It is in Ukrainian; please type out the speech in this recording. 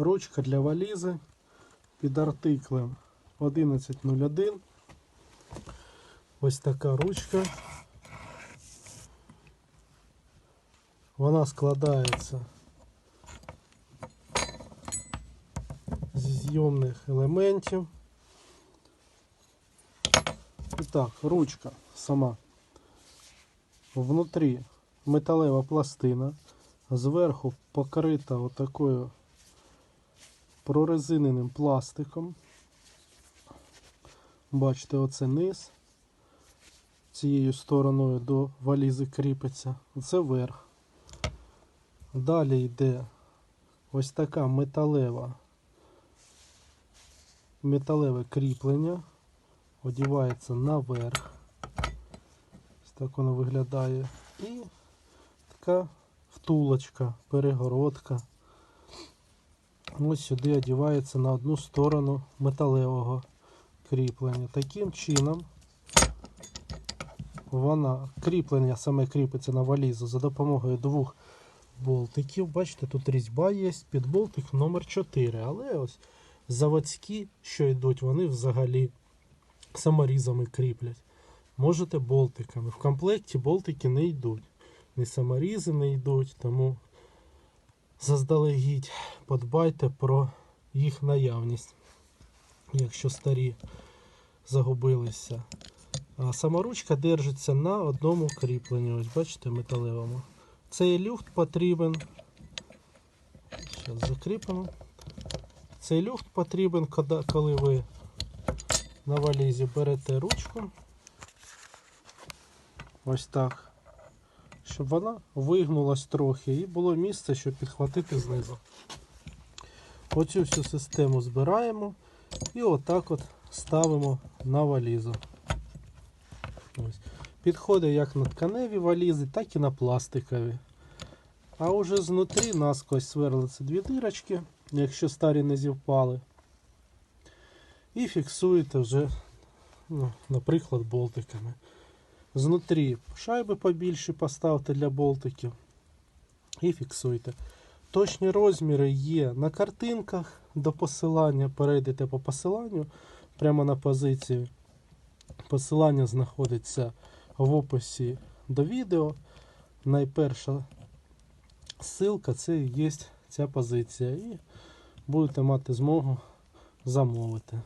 Ручка для валізи під артиклем 1101. Ось така ручка. Вона складається зі зйомних елементів. І так, ручка сама. Внутрі металева пластина, зверху покрита отакою прорезиненим пластиком. Бачите, оце низ. Цією стороною до валізи кріпиться. Це верх. Далі йде ось така металева, металеве кріплення. Одівається наверх. Ось так воно виглядає. І така втулочка, перегородка. Ось сюди одівається на одну сторону металевого кріплення. Таким чином вона кріплення саме кріпиться на валізу за допомогою двох болтиків. Бачите, тут різьба є під болтик номер 4. Але ось заводські, що йдуть, вони взагалі саморізами кріплять. Можете болтиками. В комплекті болтики не йдуть. Ні саморізи не йдуть, тому заздалегідь подбайте про їх наявність, якщо старі загубилися. А саморучка держиться на одному кріпленні. Ось бачите, металевому. Цей люфт потрібен. Зараз закріпимо. Цей люфт потрібен, коли ви на валізі берете ручку. Ось так. Щоб вона вигнулась трохи і було місце, щоб підхватити знизу. Оцю всю систему збираємо і отак от ставимо на валізу. Ось. Підходить як на тканеві валізи, так і на пластикові. А уже знутрі наскось сверлиться дві дирочки, якщо старі не зівпали. І фіксуєте вже, ну, наприклад, болтиками. Знутрі шайби побільше поставте для болтиків і фіксуйте. Точні розміри є на картинках до посилання. Перейдете по посиланню прямо на позицію. Посилання знаходиться в описі до відео. Найперша ссылка це є ця позиція. І будете мати змогу замовити.